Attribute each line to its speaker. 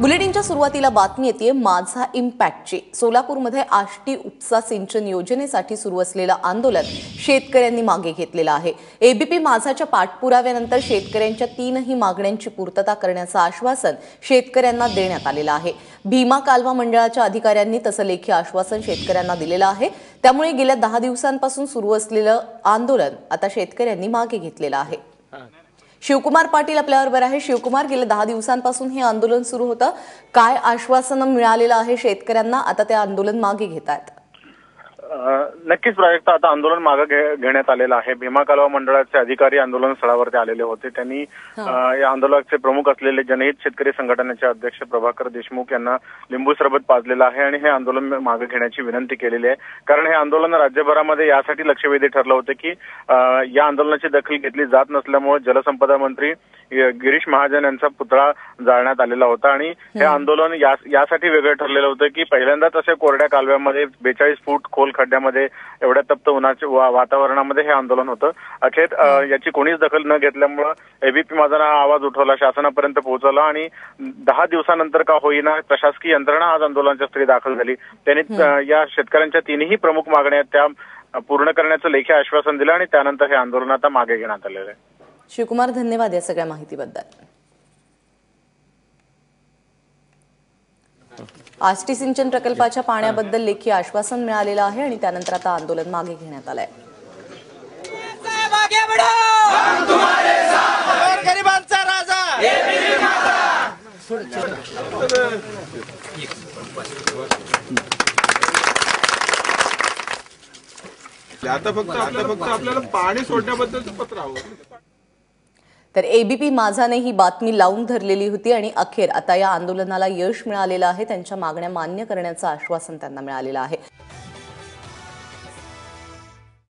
Speaker 1: बुलेटिनच्या सुरुवातीला बातमी येते माझा इम्पॅक्टची. सोलापूरमध्ये आष्टी उपसा सिंचन योजनेसाठी सुरू असलेलं आंदोलन शेतकऱ्यांनी मागे घेतलेलं आहे. एबीपी माझाच्या पाठपुराव्यानंतर शेतकऱ्यांच्या तीनही मागण्यांची पूर्तता करण्याचं आश्वासन शेतकऱ्यांना देण्यात आलेलं आहे. भीमा कालवा मंडळाच्या अधिकाऱ्यांनी तसं लेखी आश्वासन शेतकऱ्यांना दिलेलं आहे. त्यामुळे गेल्या दहा दिवसांपासून सुरू असलेलं आंदोलन आता शेतकऱ्यांनी मागे घेतलेलं आहे. शिवकुमार पाटील आपल्याबरोबर आहे. शिवकुमार गेल्या दहा दिवसांपासून हे आंदोलन सुरू होतं. काय आश्वासनं मिळालेलं आहे शेतकऱ्यांना? आता ते आंदोलन मागे घेत आहेत
Speaker 2: नक्कीच प्राजक्ता आता आंदोलन मागे घेण्यात आलेलं आहे. भीमा कालवा मंडळाचे अधिकारी आंदोलन स्थळावरती आलेले होते. त्यांनी या आंदोलनाचे प्रमुख असलेले जनहित शेतकरी संघटनेचे अध्यक्ष प्रभाकर देशमुख यांना लिंबू सरबत पाजलेलं आहे आणि हे आंदोलन मागे घेण्याची विनंती केलेली आहे. कारण हे आंदोलन राज्यभरामध्ये यासाठी लक्षवेधी ठरलं होतं की या आंदोलनाची दखल घेतली जात नसल्यामुळे जलसंपदा मंत्री गिरीश महाजन यांचा पुतळा जाळण्यात आलेला होता. आणि हे आंदोलन यासाठी वेगळं ठरलेलं होतं की पहिल्यांदाच असे कोरड्या कालव्यामध्ये बेचाळीस फूट खोल खड्ड्यामध्ये एवढ्या तप्त उन्हाच्या वातावरणामध्ये हे आंदोलन होतं. अखेर याची कोणीच दखल न घेतल्यामुळं एबीपी माझा हा आवाज उठवला शासनापर्यंत पोहोचवला आणि दहा दिवसानंतर का होईना प्रशासकीय यंत्रणा आज आंदोलनाच्या स्थळी दाखल झाली. त्यांनी या शेतकऱ्यांच्या तीनही प्रमुख मागण्या आहेत त्या पूर्ण करण्याचं लेखी आश्वासन दिलं आणि त्यानंतर हे आंदोलन आता मागे घेण्यात आलेलं आहे.
Speaker 1: शिवकुमार धन्यवाद या सगळ्या माहितीबद्दल. आष्टी सिंचन प्रकल्पाच्या पाण्याबद्दल लेखी आश्वासन मिळालेलं आहे आणि त्यानंतर आता आंदोलन मागे घेण्यात आलंय.
Speaker 3: गरीबांचा राजा
Speaker 4: आता फक्त आता फक्त आपल्याला पाणी सोडण्याबद्दलचं पत्र हवं.
Speaker 1: तर एबीपी माझाने ही बातमी लावून धरलेली होती आणि अखेर आता या आंदोलनाला यश मिळालेलं आहे त्यांच्या मागण्या मान्य करण्याचं आश्वासन त्यांना मिळालेलं आहे.